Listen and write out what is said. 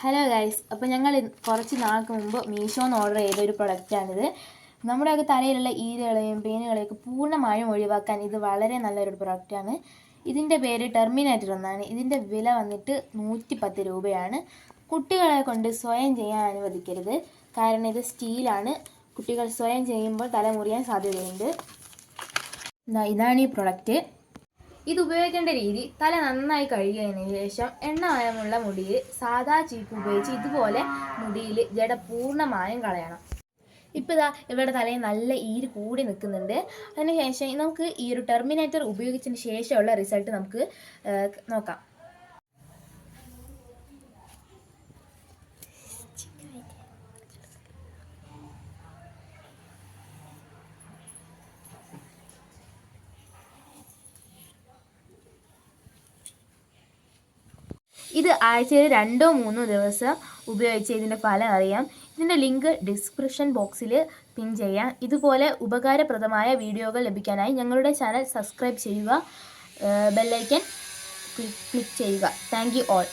Hello guys അപ്പോൾ ഞങ്ങൾ കുറച്ച് നാൾക്ക് മുമ്പ് മീഷോന്ന് ഓർഡർ ചെയ്ത ഒരു പ്രൊഡക്റ്റാണിത് നമ്മുടെയൊക്കെ തലയിലുള്ള ഈരകളെയും പേനുകളെയൊക്കെ പൂർണമായും ഒഴിവാക്കാൻ ഇത് വളരെ നല്ലൊരു പ്രൊഡക്റ്റാണ് ഇതിന്റെ പേര് ടെർമിനേറ്റർ എന്നാണ്. ഇതിന്റെ വില വന്നിട്ട് നൂറ്റി പത്ത് രൂപയാണ്. കുട്ടികളെ കൊണ്ട് സ്വയം ചെയ്യാൻ അനുവദിക്കരുത്. കാരണം ഇത് സ്റ്റീലാണ് കുട്ടികൾ സ്വയം ചെയ്യുമ്പോൾ തല മുറിയാൻ സാധ്യതയുണ്ട് ഇതാണ് ഈ പ്രൊഡക്റ്റ് ഇത് ഉപയോഗിക്കേണ്ട രീതി തല നന്നായി കഴുകിയതിന് ശേഷം എണ്ണമയമുള്ള മുടിയിൽ സാദാ ചീപ്പ് ഉപയോഗിച്ച് ഇതുപോലെ മുടിയിൽ ജട പൂർണമായും കളയണം. ഇപ്പോൾ ഇതാ ഇവിടെ തലയിൽ നല്ല ഈര് കൂടി നിൽക്കുന്നുണ്ട്. അതിനുശേഷം നമുക്ക് ഈ ഒരു ടെർമിനേറ്റർ ഉപയോഗിച്ചതിന് ശേഷമുള്ള റിസൾട്ട് നമുക്ക് നോക്കാം. ഇത് ആഴ്ചയിൽ രണ്ടോ മൂന്നോ ദിവസം ഉപയോഗിച്ച് ഇതിന്റെ ഫലം അറിയാം. ഇതിന്റെ ലിങ്ക് ഡിസ്ക്രിപ്ഷൻ ബോക്സിൽ പിൻ ചെയ്യാം. ഇതുപോലെ ഉപകാരപ്രദമായ വീഡിയോകൾ ലഭിക്കാനായി ഞങ്ങളുടെ ചാനൽ സബ്സ്ക്രൈബ് ചെയ്യുക ബെല്ലൈക്കൻ ക്ലിക്ക് ചെയ്യുക. Thank you all.